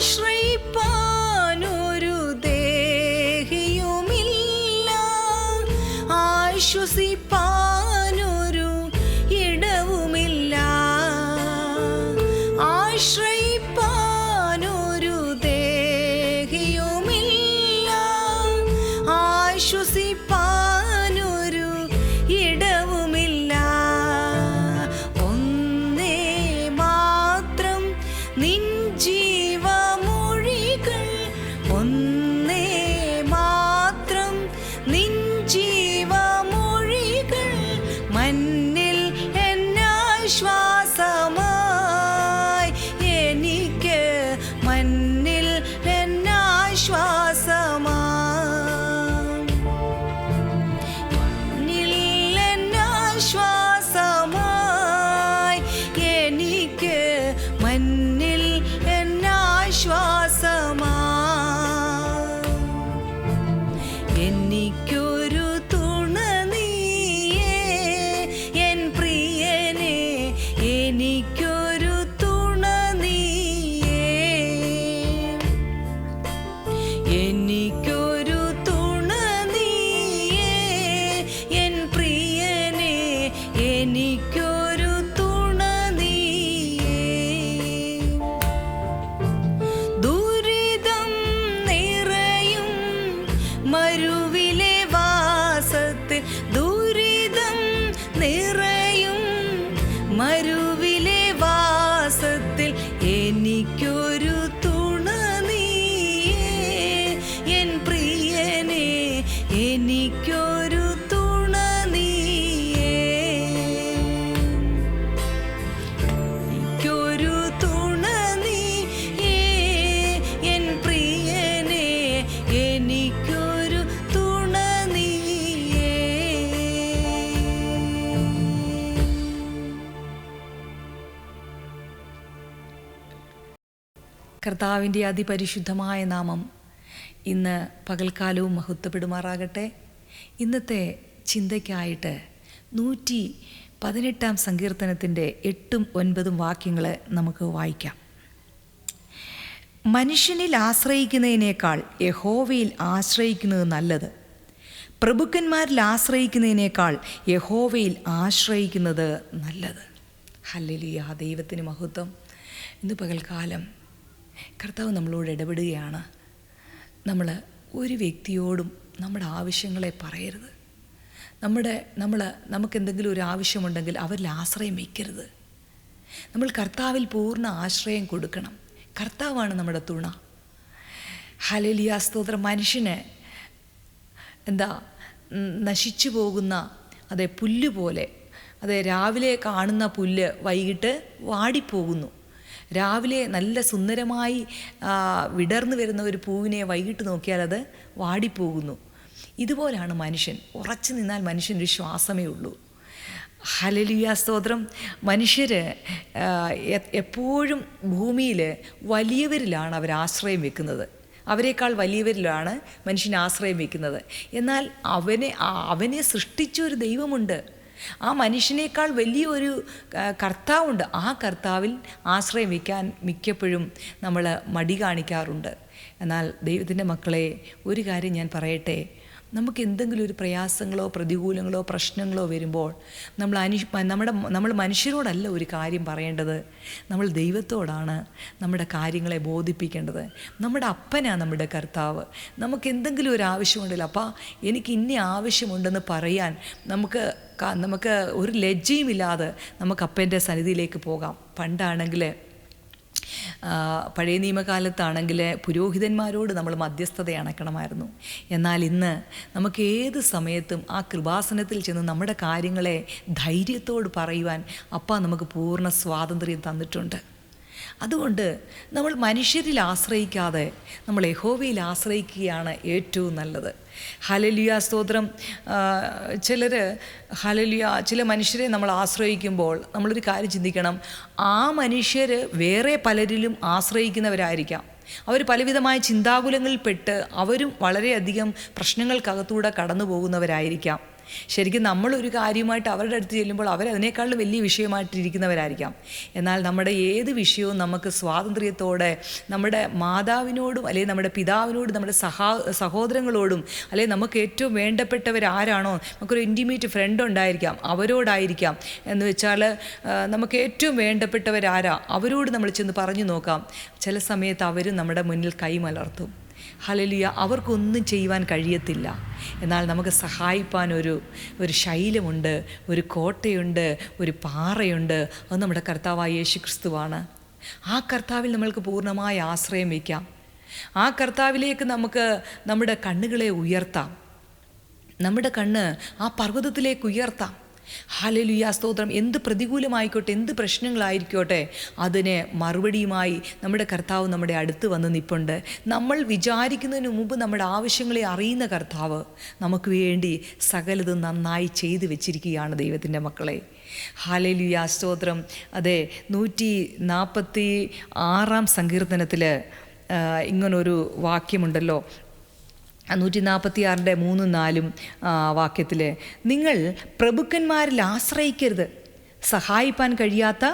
ആശ്രയിപ്പാനൊരു ദേഹിയുമില്ല ആശ്വസിപ്പാനൊരു ഇടവുമില്ല. ആശ്രയിപ്പാനൊരു ദേഹിയുമില്ല ആശ്വസിപ്പാനൊരു കർത്താവിന്റെ അതിപരിശുദ്ധമായ നാമം ഇന്ന് പകൽക്കാലവും മഹത്വപ്പെടുമാറാകട്ടെ. ഇന്നത്തെ ചിന്തയ്ക്കായിട്ട് നൂറ്റി പതിനെട്ടാം സങ്കീർത്തനത്തിന്റെ എട്ടും ഒൻപതും വാക്യങ്ങൾ നമുക്ക് വായിക്കാം. മനുഷ്യനിൽ ആശ്രയിക്കുന്നതിനേക്കാൾ യഹോവയിൽ ആശ്രയിക്കുന്നത് നല്ലത്. പ്രഭുക്കന്മാരിൽ ആശ്രയിക്കുന്നതിനേക്കാൾ യഹോവയിൽ ആശ്രയിക്കുന്നത് നല്ലത്. ഹല്ലേലൂയ. ദൈവത്തിന് മഹത്വം. ഇന്ന് പകൽക്കാലം കർത്താവ് നമ്മളോട് ഇടപെടുകയാണ്. നമ്മൾ ഒരു വ്യക്തിയോടും നമ്മുടെ ആവശ്യങ്ങളെ പറയരുത്. നമ്മുടെ നമ്മൾ നമുക്ക് എന്തെങ്കിലും ഒരു ആവശ്യമുണ്ടെങ്കിൽ അവരിൽ ആശ്രയം വയ്ക്കരുത് നമ്മൾ കർത്താവിൽ പൂർണ ആശ്രയം കൊടുക്കണം. കർത്താവാണ് നമ്മുടെ തുണ. ഹലലിയ സ്തോത്രം. മനുഷ്യന് എന്താ നശിച്ചു പോകുന്ന അതേ പുല്ല് പോലെ അതെ രാവിലെ കാണുന്ന പുല്ല് വൈകിട്ട് വാടിപ്പോകുന്നു. രാവിലെ നല്ല സുന്ദരമായി വിടർന്നു വരുന്ന ഒരു പൂവിനെ വൈകിട്ട് നോക്കിയാൽ അത് വാടിപ്പോകുന്നു. ഇതുപോലാണ് മനുഷ്യൻ. ഉറച്ചു നിന്നാൽ മനുഷ്യനൊരു ശ്വാസമേ ഉള്ളൂ. ഹലലിയ സ്തോത്രം. മനുഷ്യർ എപ്പോഴും ഭൂമിയിൽ വലിയവരിലാണ് അവർ ആശ്രയം വെക്കുന്നത്. അവരെക്കാൾ വലിയവരിലാണ് മനുഷ്യൻ ആശ്രയം വെക്കുന്നത്. എന്നാൽ അവനെ അവനെ സൃഷ്ടിച്ച ഒരു ദൈവമുണ്ട്. ആ മനുഷ്യനേക്കാൾ വലിയൊരു കർത്താവുണ്ട്. ആ കർത്താവിൽ ആശ്രയം വയ്ക്കാൻ മിക്കപ്പോഴും നമ്മൾ മടി കാണിക്കാറുണ്ട്. എന്നാൽ ദൈവത്തിന്റെ മക്കളെ ഒരു കാര്യം ഞാൻ പറയട്ടെ. നമുക്ക് എന്തെങ്കിലും ഒരു പ്രയാസങ്ങളോ പ്രതികൂലങ്ങളോ പ്രശ്നങ്ങളോ വരുമ്പോൾ നമ്മൾ അനു നമ്മുടെ നമ്മൾ മനുഷ്യരോടല്ല ഒരു കാര്യം പറയേണ്ടത്. നമ്മൾ ദൈവത്തോടാണ് നമ്മുടെ കാര്യങ്ങളെ ബോധിപ്പിക്കേണ്ടത്. നമ്മുടെ അപ്പനാണ് നമ്മുടെ കർത്താവ്. നമുക്ക് എന്തെങ്കിലും ഒരു ആവശ്യമുണ്ടല്ലോ അപ്പം എനിക്ക് ഇന്ന ആവശ്യമുണ്ടെന്ന് പറയാൻ നമുക്ക് നമുക്ക് ഒരു ലജ്ജയുമില്ലാതെ നമുക്ക് അപ്പന്റെ സന്നിധിയിലേക്ക് പോകാം. പണ്ടാണെങ്കിൽ പഴയ നിയമകാലത്താണെങ്കിൽ പുരോഹിതന്മാരോട് നമ്മൾ മധ്യസ്ഥത അണക്കണമായിരുന്നു. എന്നാൽ ഇന്ന് നമുക്ക് ഏത് സമയത്തും ആ കൃപാസനത്തിൽ ചെന്ന് നമ്മുടെ കാര്യങ്ങളെ ധൈര്യത്തോട് പറയുവാൻ അപ്പ നമുക്ക് പൂർണ സ്വാതന്ത്ര്യം തന്നിട്ടുണ്ട്. അതുകൊണ്ട് നമ്മൾ മനുഷ്യരിൽ ആശ്രയിക്കാതെ നമ്മൾ യഹോവയിൽ ആശ്രയിക്കുകയാണ് ഏറ്റവും നല്ലത്. ഹലലിയ സ്തോത്രം. ചിലർ ഹലലിയ ചില മനുഷ്യരെ നമ്മൾ ആശ്രയിക്കുമ്പോൾ നമ്മളൊരു കാര്യം ചിന്തിക്കണം. ആ മനുഷ്യർ വേറെ പലരിലും ആശ്രയിക്കുന്നവരായിരിക്കാം. അവർ പലവിധമായ ചിന്താകുലങ്ങളിൽപ്പെട്ട് അവരും വളരെയധികം പ്രശ്നങ്ങൾക്കകത്തൂടെ കടന്നു പോകുന്നവരായിരിക്കാം ശരിക്കും നമ്മളൊരു കാര്യമായിട്ട് അവരുടെ അടുത്ത് ചെല്ലുമ്പോൾ അവരതിനേക്കാളും വലിയ വിഷയമായിട്ടിരിക്കുന്നവരായിരിക്കാം. എന്നാൽ നമ്മുടെ ഏത് വിഷയവും നമുക്ക് സ്വാതന്ത്ര്യത്തോടെ നമ്മുടെ മാതാവിനോടും അല്ലെങ്കിൽ നമ്മുടെ പിതാവിനോടും നമ്മുടെ സഹാ സഹോദരങ്ങളോടും അല്ലെങ്കിൽ നമുക്ക് ഏറ്റവും വേണ്ടപ്പെട്ടവരാരാണോ നമുക്കൊരു ഇന്റിമേറ്റ് ഫ്രണ്ട് ഉണ്ടായിരിക്കാം അവരോടായിരിക്കാം എന്ന് വെച്ചാൽ നമുക്ക് ഏറ്റവും വേണ്ടപ്പെട്ടവരാരാ അവരോട് നമ്മൾ ചെന്ന് പറഞ്ഞു നോക്കാം. ചില സമയത്ത് അവരും നമ്മുടെ മുന്നിൽ കൈമലർത്തും. ഹലലിയ അവർക്കൊന്നും ചെയ്യുവാൻ കഴിയത്തില്ല. എന്നാൽ നമുക്ക് സഹായിപ്പാൻ ഒരു ഒരു ശൈലമുണ്ട് ഒരു കോട്ടയുണ്ട് ഒരു പാറയുണ്ട്. അത് നമ്മുടെ കർത്താവായ യേശു ക്രിസ്തുവാണ് ആ കർത്താവിൽ നമ്മൾക്ക് പൂർണമായ ആശ്രയം വയ്ക്കാം. ആ കർത്താവിലേക്ക് നമുക്ക് നമ്മുടെ കണ്ണുകളെ ഉയർത്താം. നമ്മുടെ കണ്ണ് ആ പർവതത്തിലേക്ക് ഉയർത്താം. ഹാലലുയ സ്തോത്രം. എന്ത് പ്രതികൂലമായിക്കോട്ടെ എന്ത് പ്രശ്നങ്ങളായിരിക്കോട്ടെ അതിനെ മറുപടിയുമായി നമ്മുടെ കർത്താവ് നമ്മുടെ അടുത്ത് വന്ന് നിൽപ്പുണ്ട് നമ്മൾ വിചാരിക്കുന്നതിന് മുമ്പ് നമ്മുടെ ആവശ്യങ്ങളെ അറിയുന്ന കർത്താവ് നമുക്ക് വേണ്ടി സകലതും നന്നായി ചെയ്തു വെച്ചിരിക്കുകയാണ് ദൈവത്തിന്റെ മക്കളെ. ഹാലലുയാ സ്തോത്രം. അതെ നൂറ്റി നാൽപ്പത്തി ആറാം സങ്കീർത്തനത്തിൽ ഇങ്ങനൊരു വാക്യമുണ്ടല്ലോ. നൂറ്റി നാൽപ്പത്തി ആറിന്റെ മൂന്നും നാലും വാക്യത്തിൽ നിങ്ങൾ പ്രഭുക്കന്മാരിൽ ആശ്രയിക്കരുത്. സഹായിപ്പാൻ കഴിയാത്ത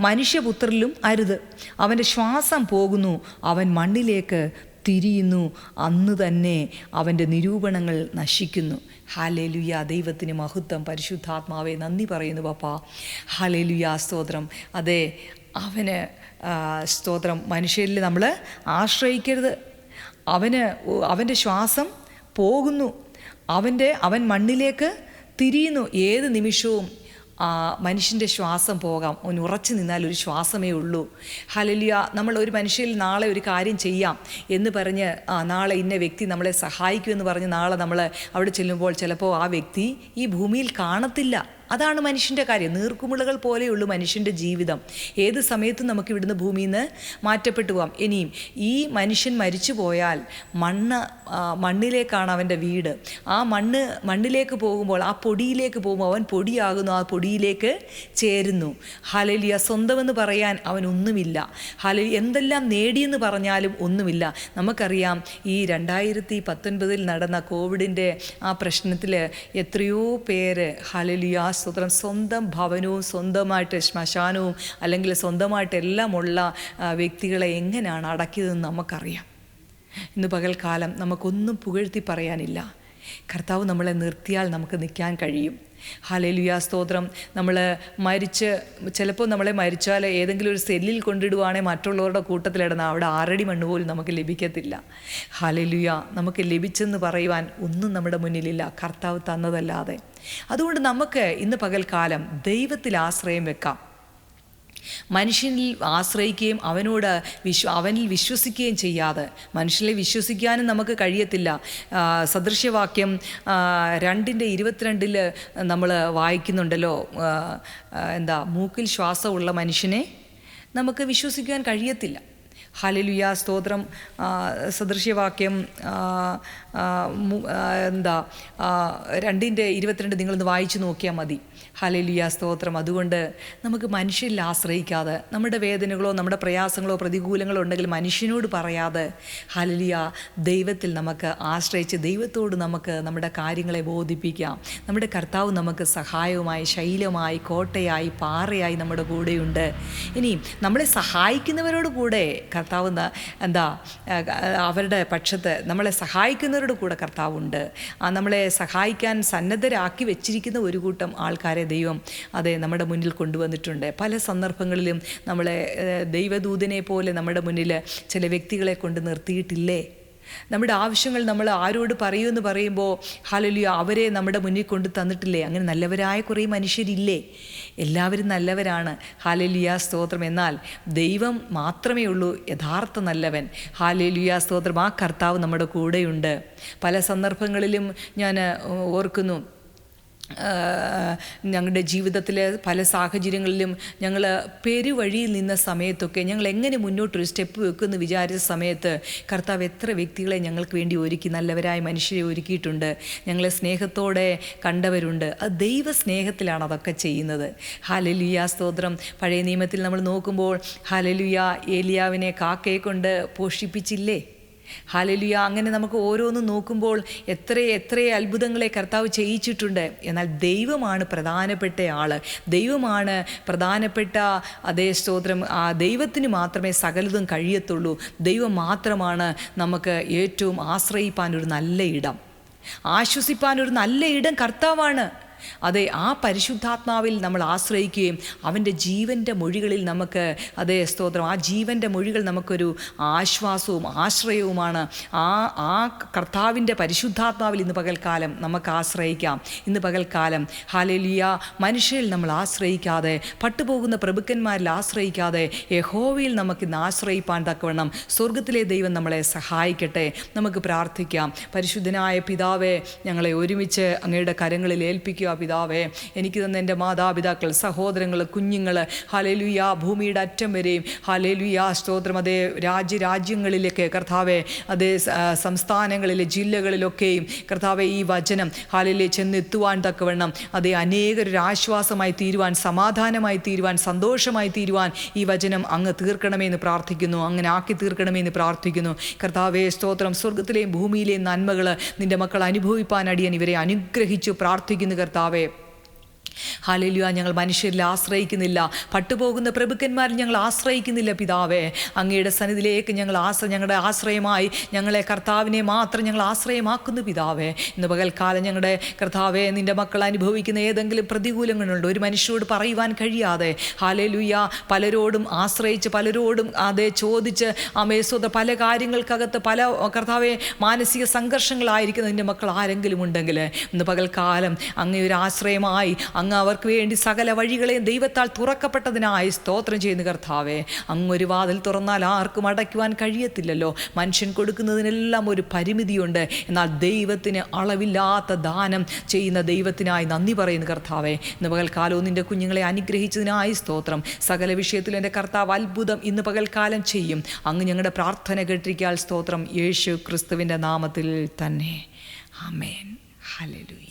മനുഷ്യപുത്രരിലും അരുത്. അവന്റെ ശ്വാസം പോകുന്നു അവൻ മണ്ണിലേക്ക് തിരിയുന്നു. അന്ന് തന്നെ അവന്റെ നിരൂപണങ്ങൾ നശിക്കുന്നു. ഹാലേലുയ ദൈവത്തിന് മഹത്വം പരിശുദ്ധാത്മാവെ നന്ദി പറയുന്നു പപ്പ. ഹാലേലുയ സ്തോത്രം. അതെ അവന് സ്തോത്രം. മനുഷ്യരിൽ നമ്മൾ ആശ്രയിക്കരുത്. അവന് അവന്റെ ശ്വാസം പോകുന്നു. അവന്റെ അവൻ മണ്ണിലേക്ക് തിരിയുന്നു. ഏത് നിമിഷവും മനുഷ്യന്റെ ശ്വാസം പോകാം. ഒന്ന് ഉറച്ചു നിന്നാൽ ഒരു ശ്വാസമേ ഉള്ളൂ. ഹലലിയ നമ്മൾ ഒരു മനുഷ്യരിൽ നാളെ ഒരു കാര്യം ചെയ്യാം എന്ന് പറഞ്ഞ് നാളെ ഇന്ന വ്യക്തി നമ്മളെ സഹായിക്കുമെന്ന് പറഞ്ഞ് നാളെ നമ്മൾ അവിടെ ചെല്ലുമ്പോൾ ചിലപ്പോൾ ആ വ്യക്തി ഈ ഭൂമിയിൽ കാണത്തില്ല. അതാണ് മനുഷ്യന്റെ കാര്യം. നീർക്കുമിളകൾ പോലെയുള്ളൂ മനുഷ്യന്റെ ജീവിതം. ഏത് സമയത്തും നമുക്ക് ഇവിടുന്ന് ഭൂമിയിൽ നിന്ന് മാറ്റപ്പെട്ടു പോകാം ഇനിയും ഈ മനുഷ്യൻ മരിച്ചു പോയാൽ മണ്ണ് മണ്ണിലേക്കാണ് അവന്റെ വീട്. ആ മണ്ണ് മണ്ണിലേക്ക് പോകുമ്പോൾ ആ പൊടിയിലേക്ക് പോകുമ്പോൾ അവൻ പൊടിയാകുന്നു. ആ പൊടിയിലേക്ക് ചേരുന്നു. ഹലലിയ സ്വന്തമെന്ന് പറയാൻ അവനൊന്നുമില്ല ഹലലി എന്തെല്ലാം നേടിയെന്ന് പറഞ്ഞാലും ഒന്നുമില്ല. നമുക്കറിയാം ഈ രണ്ടായിരത്തി പത്തൊൻപതിൽ നടന്ന കോവിഡിന്റെ ആ പ്രശ്നത്തിൽ എത്രയോ പേര് ഹലലിയ സ്വതന്ത്രം സ്വന്തം ഭവനവും സ്വന്തമായിട്ട് ശ്മശാനവും അല്ലെങ്കിൽ സ്വന്തമായിട്ട് എല്ലാമുള്ള വ്യക്തികളെ എങ്ങനെയാണ് അടക്കിയതെന്ന് നമുക്കറിയാം. ഇന്ന് പകൽക്കാലം നമുക്കൊന്നും പുകഴ്ത്തി പറയാനില്ല. കർത്താവ് നമ്മളെ നിർത്തിയാൽ നമുക്ക് നിൽക്കാൻ കഴിയും. ഹാലേലുയ സ്തോത്രം. നമ്മൾ മരിച്ച് ചിലപ്പോൾ നമ്മളെ മരിച്ചാൽ ഏതെങ്കിലും ഒരു സെല്ലിൽ കൊണ്ടിടുവാണെങ്കിൽ മറ്റുള്ളവരുടെ കൂട്ടത്തിലിടുന്ന അവിടെ ആറടി മണ്ണ് പോലും നമുക്ക് ലഭിക്കത്തില്ല. ഹാലേലുയ നമുക്ക് ലഭിച്ചെന്ന് പറയുവാൻ ഒന്നും നമ്മുടെ മുന്നിലില്ല. കർത്താവ് തന്നതല്ലാതെ. അതുകൊണ്ട് നമുക്ക് ഇന്ന് പകൽക്കാലം ദൈവത്തിൽ ആശ്രയം വെക്കാം. മനുഷ്യനിൽ ആശ്രയിക്കുകയും അവനോട് വിശ്വ അവനിൽ വിശ്വസിക്കുകയും ചെയ്യാതെ. മനുഷ്യനെ വിശ്വസിക്കാനും നമുക്ക് കഴിയത്തില്ല. സദൃശ്യവാക്യം രണ്ടിന്റെ ഇരുപത്തിരണ്ടിൽ നമ്മൾ വായിക്കുന്നുണ്ടല്ലോ. എന്താ മൂക്കിൽ ശ്വാസമുള്ള മനുഷ്യനെ നമുക്ക് വിശ്വസിക്കാൻ കഴിയത്തില്ല. ഹലലുയ സ്തോത്രം സദൃശ്യവാക്യം എന്താ രണ്ടിന്റെ ഇരുപത്തിരണ്ട് നിങ്ങളൊന്ന് വായിച്ചു നോക്കിയാൽ മതി. ഹലലിയ സ്തോത്രം. അതുകൊണ്ട് നമുക്ക് മനുഷ്യരിൽ ആശ്രയിക്കാതെ നമ്മുടെ വേദനകളോ നമ്മുടെ പ്രയാസങ്ങളോ പ്രതികൂലങ്ങളോ ഉണ്ടെങ്കിൽ മനുഷ്യനോട് പറയാതെ ഹലലിയ ദൈവത്തിൽ നമുക്ക് ആശ്രയിച്ച് ദൈവത്തോട് നമുക്ക് നമ്മുടെ കാര്യങ്ങളെ ബോധിപ്പിക്കാം. നമ്മുടെ കർത്താവ് നമുക്ക് സഹായവുമായി ശൈലമായി കോട്ടയായി പാറയായി നമ്മുടെ കൂടെയുണ്ട്. ഇനി നമ്മളെ സഹായിക്കുന്നവരോട് കൂടെ കർത്താവ് എന്താ അവരുടെ പക്ഷത്ത് നമ്മളെ സഹായിക്കുന്നവരുടെ കൂടെ കർത്താവുണ്ട്. ആ, നമ്മളെ സഹായിക്കാൻ സന്നദ്ധരാക്കി വെച്ചിരിക്കുന്ന ഒരു കൂട്ടം ആൾക്കാരെ ദൈവം അതെ നമ്മുടെ മുന്നിൽ കൊണ്ടുവന്നിട്ടുണ്ട്. പല സന്ദർഭങ്ങളിലും നമ്മളെ ദൈവദൂതനെ പോലെ നമ്മുടെ മുന്നിൽ ചില വ്യക്തികളെ കൊണ്ട് നിർത്തിയിട്ടില്ലേ? നമ്മുടെ ആവശ്യങ്ങൾ നമ്മൾ ആരോട് പറയൂ എന്ന് പറയുമ്പോൾ ഹാലലിയോ അവരെ നമ്മുടെ മുന്നിൽ കൊണ്ട് തന്നിട്ടില്ലേ? അങ്ങനെ നല്ലവരായ കുറേ മനുഷ്യരില്ലേ? എല്ലാവരും നല്ലവരാണ്. ഹാലലിയ സ്തോത്രം. എന്നാൽ ദൈവം മാത്രമേ ഉള്ളൂ യഥാർത്ഥ നല്ലവൻ. ഹാലലിയ സ്തോത്രം. ആ കർത്താവ് നമ്മുടെ കൂടെയുണ്ട്. പല സന്ദർഭങ്ങളിലും ഞാൻ ഓർക്കുന്നു ഞങ്ങളുടെ ജീവിതത്തിലെ പല സാഹചര്യങ്ങളിലും ഞങ്ങൾ പെരുവഴിയിൽ നിന്ന സമയത്തൊക്കെ ഞങ്ങൾ എങ്ങനെ മുന്നോട്ടൊരു സ്റ്റെപ്പ് വെക്കുമെന്ന് വിചാരിച്ച സമയത്ത് കർത്താവ് എത്ര വ്യക്തികളെ ഞങ്ങൾക്ക് വേണ്ടി ഒരുക്കി നല്ലവരായ മനുഷ്യരെ ഒരുക്കിയിട്ടുണ്ട്. ഞങ്ങളെ സ്നേഹത്തോടെ കണ്ടവരുണ്ട്. അത് ദൈവ സ്നേഹത്തിലാണ് അതൊക്കെ ചെയ്യുന്നത്. ഹാലലുയ സ്തോത്രം. പഴയ നിയമത്തിൽ നമ്മൾ നോക്കുമ്പോൾ ഹാലലുയ ഏലിയാവിനെ കാക്കയെ കൊണ്ട് പോഷിപ്പിച്ചില്ലേ? ഹാലലിയ അങ്ങനെ നമുക്ക് ഓരോന്നും നോക്കുമ്പോൾ എത്ര എത്ര അത്ഭുതങ്ങളെ കർത്താവ് ചെയ്യിച്ചിട്ടുണ്ട്. എന്നാൽ ദൈവമാണ് പ്രധാനപ്പെട്ട ആൾ ദൈവമാണ് പ്രധാനപ്പെട്ട അതേ സ്തോത്രം ആ ദൈവത്തിന് മാത്രമേ സകലതും കഴിയത്തുള്ളൂ. ദൈവം മാത്രമാണ് നമുക്ക് ഏറ്റവും ആശ്രയിപ്പാൻ ഒരു നല്ല ഇടം. ആശ്വസിപ്പാൻ ഒരു നല്ല ഇടം കർത്താവാണ്. അതെ ആ പരിശുദ്ധാത്മാവിൽ നമ്മൾ ആശ്രയിക്കുകയും അവന്റെ ജീവന്റെ മൊഴികളിൽ നമുക്ക് അതേ സ്തോത്രം ആ ജീവന്റെ മൊഴികൾ നമുക്കൊരു ആശ്വാസവും ആശ്രയവുമാണ്. ആ ആ കർത്താവിന്റെ പരിശുദ്ധാത്മാവിൽ ഇന്ന് പകൽക്കാലം നമുക്ക് ആശ്രയിക്കാം. ഇന്ന് പകൽക്കാലം ഹാലലിയ മനുഷ്യരിൽ നമ്മൾ ആശ്രയിക്കാതെ പട്ടുപോകുന്ന പ്രഭുക്കന്മാരിൽ ആശ്രയിക്കാതെ യഹോവയിൽ നമുക്ക് ഇന്ന് ആശ്രയിപ്പാൻ തക്കവണ്ണം സ്വർഗത്തിലെ ദൈവം നമ്മളെ സഹായിക്കട്ടെ. നമുക്ക് പ്രാർത്ഥിക്കാം. പരിശുദ്ധനായ പിതാവെ ഞങ്ങളെ ഒരുമിച്ച് അങ്ങയുടെ കരങ്ങളിൽ ഏൽപ്പിക്കുക. പിതാവേ എനിക്ക് തന്ന എന്റെ മാതാപിതാക്കൾ സഹോദരങ്ങൾ കുഞ്ഞുങ്ങൾ ഹലലുയ ഭൂമിയുടെ അറ്റം വരെയും ഹലലുയ സ്തോത്രം അതേ രാജ്യരാജ്യങ്ങളിലൊക്കെ കർത്താവെ അതേ സംസ്ഥാനങ്ങളിലെ ജില്ലകളിലൊക്കെയും കർത്താവെ ഈ വചനം ഹാലിലെ ചെന്നെത്തുവാൻ തക്കവണ്ണം അതേ അനേകരൊരു ആശ്വാസമായി തീരുവാൻ സമാധാനമായി തീരുവാൻ സന്തോഷമായി തീരുവാൻ ഈ വചനം അങ്ങ് തീർക്കണമെന്ന് പ്രാർത്ഥിക്കുന്നു അങ്ങനെ ആക്കി തീർക്കണമെന്ന് പ്രാർത്ഥിക്കുന്നു. കർത്താവെ സ്തോത്രം സ്വർഗത്തിലെയും ഭൂമിയിലെയും നന്മകൾ നിന്റെ മക്കൾ അനുഭവിപ്പാൻ അടിയൻ ഇവരെ അനുഗ്രഹിച്ചു പ്രാർത്ഥിക്കുന്നു കർത്താവെ. കർത്താവെ ഹാലേലുയ ഞങ്ങൾ മനുഷ്യരിൽ ആശ്രയിക്കുന്നില്ല. പട്ടുപോകുന്ന പ്രഭുക്കന്മാരിൽ ഞങ്ങൾ ആശ്രയിക്കുന്നില്ല പിതാവേ. അങ്ങയുടെ സന്നിധിയിലേക്ക് ഞങ്ങൾ ആശ്ര ഞങ്ങളുടെ ആശ്രയമായി ഞങ്ങളെ കർത്താവിനെ മാത്രം ഞങ്ങൾ ആശ്രയമാക്കുന്നു പിതാവേ. ഇന്ന് പകൽക്കാലം ഞങ്ങളുടെ കർത്താവെ നിന്റെ മക്കൾ അനുഭവിക്കുന്ന ഏതെങ്കിലും പ്രതികൂലങ്ങളുണ്ട്? ഒരു മനുഷ്യരോട് പറയുവാൻ കഴിയാതെ ഹാലലുയ പലരോടും ആശ്രയിച്ച് പലരോടും അതെ ചോദിച്ച് അമേസ്വത പല കാര്യങ്ങൾക്കകത്ത് പല കർത്താവെ മാനസിക സംഘർഷങ്ങളായിരിക്കുന്ന നിന്റെ മക്കൾ ആരെങ്കിലും ഉണ്ടെങ്കിൽ ഇന്ന് പകൽക്കാലം അങ്ങേ ഒരു ആശ്രയമായി അങ്ങ് അവർക്ക് വേണ്ടി സകല വഴികളെയും ദൈവത്താൽ തുറക്കപ്പെട്ടതിനായി സ്തോത്രം ചെയ്യുന്ന കർത്താവേ. അങ്ങ് ഒരു വാതിൽ തുറന്നാൽ ആർക്കും അടയ്ക്കുവാൻ കഴിയത്തില്ലല്ലോ. മനുഷ്യൻ കൊടുക്കുന്നതിനെല്ലാം ഒരു പരിമിതിയുണ്ട്. എന്നാൽ ദൈവത്തിന് അളവില്ലാത്ത ദാനം ചെയ്യുന്ന ദൈവത്തിനായി നന്ദി പറയുന്ന കർത്താവേ. ഇന്ന് പകൽക്കാലവും നിന്റെ കുഞ്ഞുങ്ങളെ അനുഗ്രഹിച്ചതിനായി സ്തോത്രം. സകല വിഷയത്തിലും എന്റെ കർത്താവ് അത്ഭുതം ഇന്ന് പകൽക്കാലം ചെയ്യും. അങ്ങ് ഞങ്ങളുടെ പ്രാർത്ഥന കേട്ടിരിക്കാൻ സ്തോത്രം. യേശു ക്രിസ്തുവിന്റെ നാമത്തിൽ തന്നെ. ആമേൻ. ഹല്ലേലൂയ.